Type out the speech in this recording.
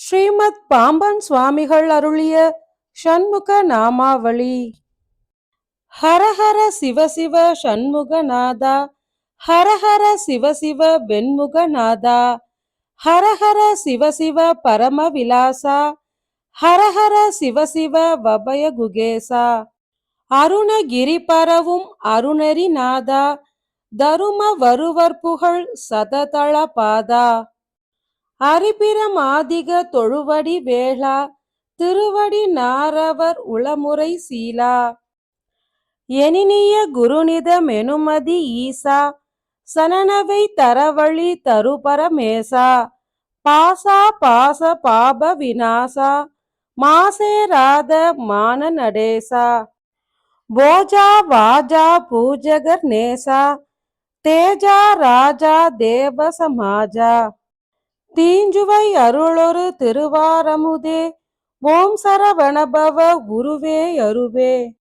ஸ்ரீமத் பாம்பன் சுவாமிகள் அருளிய ஷண்முக நாமாவளி. ஹரஹர சிவசிவ ஷண்முகநாதா ஹரஹர சிவசிவ வெண்முகநாதா ஹரஹர சிவசிவ பரமவிலாசா ஹரஹர சிவசிவ வபய குகேசா. அருணகிரி பரவும் அருணரிநாதா தரும வருவர் புகழ் சததள பாதா. அரிபிரமாதிக தொழுவடி வேளா திருவடி நாரவர் உளமுறை சீலா. எனினிய குருநித மெனுமதி ஈசா சனனவை தரவழி தருபரமேசா பாசா பாச பாப விநாசா மாசேராத மான நடேசா. போஜா வாஜா பூஜகர் நேசா தேஜா ராஜா தேவ சமாஜா. தீஞ்சுவை அருளொரு திருவாரமுதே. ஓம் சரவணபவ குருவே அருவே.